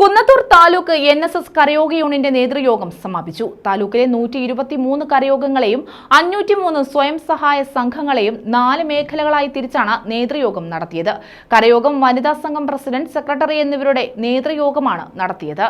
Kunnathur taluk N S S കരയോഗ യൂണിയന്റെ നേതൃയോഗം സമാപിച്ചു. താലൂക്കിലെ നൂറ്റി ഇരുപത്തിമൂന്ന് കരയോഗങ്ങളെയും അഞ്ഞൂറ്റിമൂന്ന് സ്വയം സഹായ സംഘങ്ങളെയും നാല് മേഖലകളായി തിരിച്ചാണ് നേതൃയോഗം നടത്തിയത്. കരയോഗം വനിതാ സംഘം പ്രസിഡന്റ് സെക്രട്ടറി എന്നിവരുടെ നേതൃയോഗമാണ് നടത്തിയത്.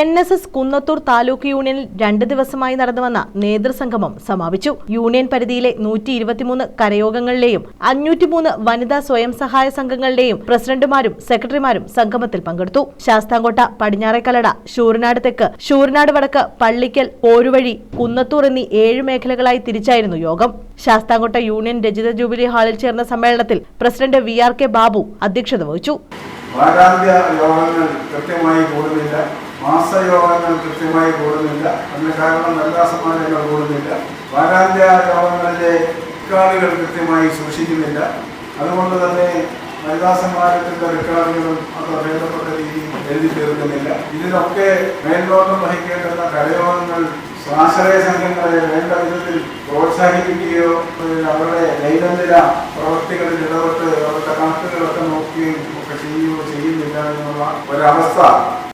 N S S Kunnathur taluk യൂണിയനിൽ രണ്ട് ദിവസമായി നടന്നുവന്ന നേതൃസംഗമം സമാപിച്ചു. യൂണിയൻ പരിധിയിലെ നൂറ്റി ഇരുപത്തിമൂന്ന് കരയോഗങ്ങളിലെയും അഞ്ഞൂറ്റിമൂന്ന് വനിതാ സ്വയം സഹായ സംഘങ്ങളുടെയും പ്രസിഡന്റുമാരും സെക്രട്ടറിമാരും സംഗമത്തിൽ പങ്കെടുത്തു. ശാസ്താംകോട്ട പടിഞ്ഞാറേക്കലട ശൂരനാട് തെക്ക് ശൂരനാട് വടക്ക് പള്ളിക്കൽ പോരുവഴി കുന്നത്തൂർ എന്നീ ഏഴ് മേഖലകളായി തിരിച്ചായിരുന്നു യോഗം. ശാസ്താംകോട്ട യൂണിയൻ രജിത ജൂബിലി ഹാളിൽ ചേർന്ന സമ്മേളനത്തിൽ president V R K Babu അധ്യക്ഷത വഹിച്ചു. കൃത്യമായി കൂടുന്നില്ല. മാസയോഗങ്ങൾ കൃത്യമായി കൂടുന്നില്ല. അതിന് കാരണം നല്ല സമ്മാനങ്ങൾ കൂടുന്നില്ല. വാരാന്ത്യ യോഗങ്ങളിലെ റെക്കോർഡുകൾ കൃത്യമായി സൂക്ഷിക്കുന്നില്ല. അതുകൊണ്ട് തന്നെ വനിതാ സമാജത്തിന്റെ റെക്കോർഡുകളും അത് വേണ്ടപ്പെട്ട രീതിയിൽ എഴുതി തീർക്കുന്നില്ല. ഇതിനൊക്കെ മേൽനോട്ടം വഹിക്കേണ്ടുന്ന കരയോഗങ്ങൾ സ്വാശ്രയ സംഘങ്ങളെ വേണ്ട വിധത്തിൽ പ്രോത്സാഹിപ്പിക്കുകയോ അവരുടെ ദൈനംദിന പ്രവൃത്തികളിൽ ഇടപെട്ട് അവരുടെ കണക്കുകളൊക്കെ നോക്കുകയും ഒക്കെ ചെയ്യുകയോ ചെയ്യുന്നില്ല എന്നുള്ള ഒരവസ്ഥ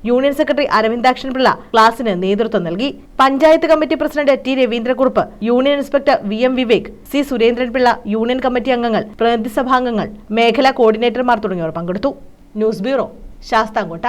യൂണിയൻ സെക്രട്ടറി അരവിന്ദാക്ഷൻ പിള്ള ക്ലാസിന് നേതൃത്വം നൽകി. Panchayat committee president T Raveendrakurup union inspector V M Vivek C Surendran Pillai union committee അംഗങ്ങൾ പ്രതിനിധി സഭാംഗങ്ങൾ മേഖലാ കോർഡിനേറ്റർമാർ തുടങ്ങിയവർ പങ്കെടുത്തു. News bureau Sasthamkotta.